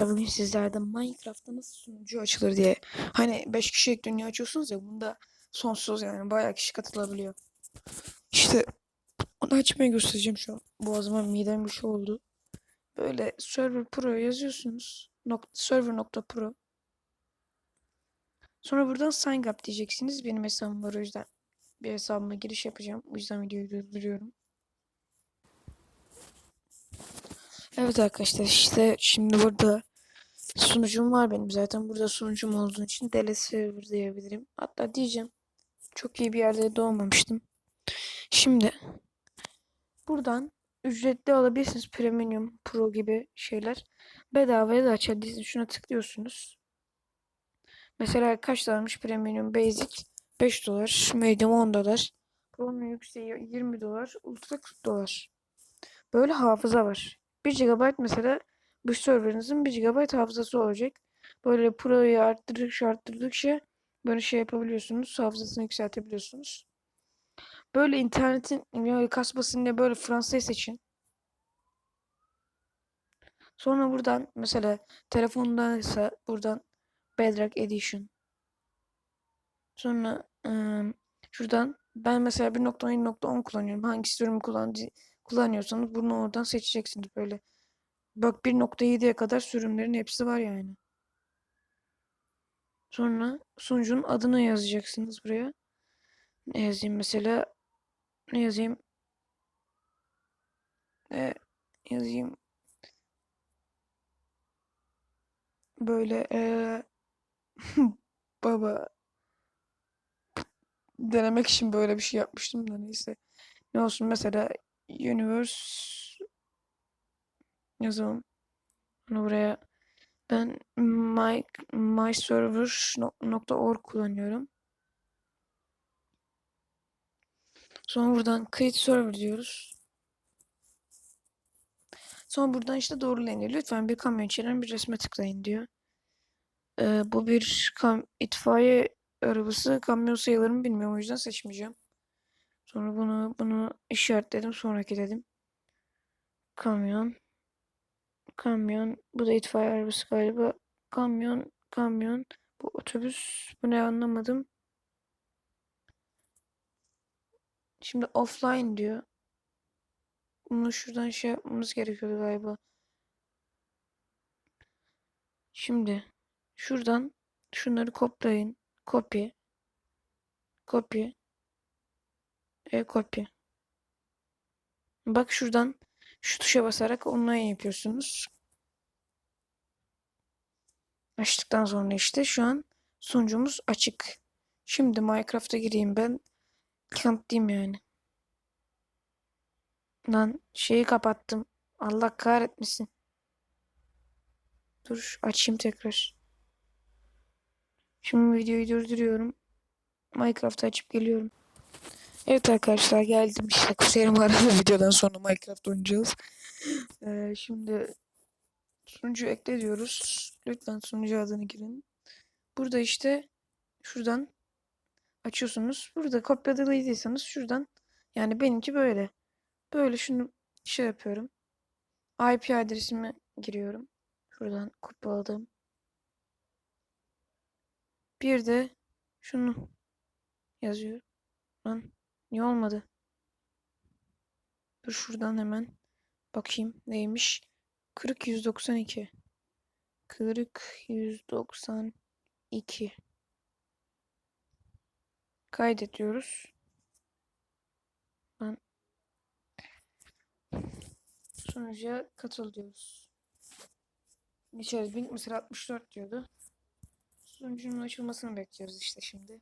Bugün sizlerden Minecraft'ta nasıl sunucu açılır diye. Hani 5 kişilik dünya açıyorsunuz ya bunda sonsuz yani bayağı kişi katılabiliyor. İşte onu açmayı göstereceğim şu an. Boğazıma midem bir şey oldu. Böyle server pro yazıyorsunuz. Nok server.pro Sonra buradan sign up diyeceksiniz. Benim hesabım var o yüzden bir hesabıma giriş yapacağım. O yüzden videoyu durduruyorum. Evet arkadaşlar işte şimdi burada sunucum var benim zaten. Burada sunucum olduğu için DLS server diyebilirim. Hatta diyeceğim çok iyi bir yerde doğmamıştım. Şimdi buradan ücretli alabilirsiniz. Premium, Pro gibi şeyler. Bedavaya da açabilirsiniz. Şuna tıklıyorsunuz. Mesela kaç dolarmış Premium Basic? 5 dolar. Medium 10 dolar. Pro'nun yükseği 20 dolar. Ultra 40 dolar. Böyle hafıza var. 1 GB mesela bu serverinizin 1 GB hafızası olacak. Böyle Pro'yu arttırdıkça arttırdıkça böyle şey yapabiliyorsunuz. Hafızasını yükseltebiliyorsunuz. Böyle internetin böyle kasmasın diye böyle Fransa'yı seçin. Sonra buradan mesela telefonda ise buradan Bedrock Edition. Sonra ıı, şuradan ben mesela 1.10.10 kullanıyorum. Hangi sürümü kullan kullanıyorsanız bunu oradan seçeceksiniz böyle. Bak 1.7'ye kadar sürümlerin hepsi var yani. Sonra sunucunun adını yazacaksınız buraya. Ne yazayım mesela? Ne yazayım? Ne yazayım? Böyle ee, baba denemek için böyle bir şey yapmıştım da neyse. Ne olsun mesela universe yazalım. Bunu buraya ben my, myserver.org kullanıyorum. Sonra buradan create server diyoruz. Sonra buradan işte doğrulayın. Lütfen bir kamyon içeren bir resme tıklayın diyor. Ee, bu bir kam itfaiye arabası kamyon sayılarını bilmiyorum o yüzden seçmeyeceğim. Sonra bunu bunu işaretledim sonraki dedim. Kamyon. Kamyon. Bu da itfaiye arabası galiba. Kamyon. Kamyon. Bu otobüs. Bu ne anlamadım. Şimdi offline diyor. Bunu şuradan şey yapmamız gerekiyordu galiba. Şimdi şuradan şunları koplayın. Copy. Copy. E copy. Bak şuradan şu tuşa basarak online yapıyorsunuz. Açtıktan sonra işte şu an sunucumuz açık. Şimdi Minecraft'a gireyim ben. Kamptayım yani. Lan şeyi kapattım. Allah kahretmesin. Dur açayım tekrar. Şimdi videoyu durduruyorum. Minecraft açıp geliyorum. Evet arkadaşlar geldim işte kuzenim aradı videodan sonra Minecraft oynayacağız. Ee, şimdi sunucu ekle diyoruz. Lütfen sunucu adını girin. Burada işte şuradan açıyorsunuz. Burada kopyaladıydıysanız şuradan yani benimki böyle. Böyle şunu şey yapıyorum. IP adresimi giriyorum. Şuradan kopyaladım. Bir de şunu yazıyorum. Lan niye olmadı? Dur şuradan hemen bakayım neymiş. 40 192. 40 192. Kaydediyoruz. Ben sunucuya katıl diyoruz. İçeriz. Bin, mesela 64 diyordu. Sunucunun açılmasını bekliyoruz işte şimdi.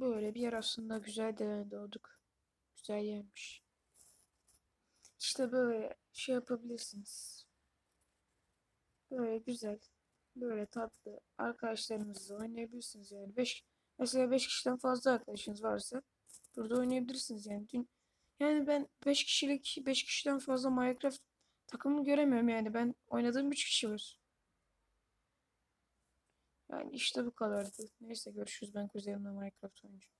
Böyle bir yer aslında güzel de doğduk. Güzel yermiş. İşte böyle şey yapabilirsiniz. Böyle güzel. böyle tatlı arkadaşlarınızla oynayabilirsiniz yani. 5 mesela 5 kişiden fazla arkadaşınız varsa burada oynayabilirsiniz yani. Dün yani ben 5 kişilik 5 kişiden fazla Minecraft takımı göremiyorum yani. Ben oynadığım 3 kişi var. Yani işte bu kadardı. Neyse görüşürüz. Ben kuzenimle Minecraft oynayacağım.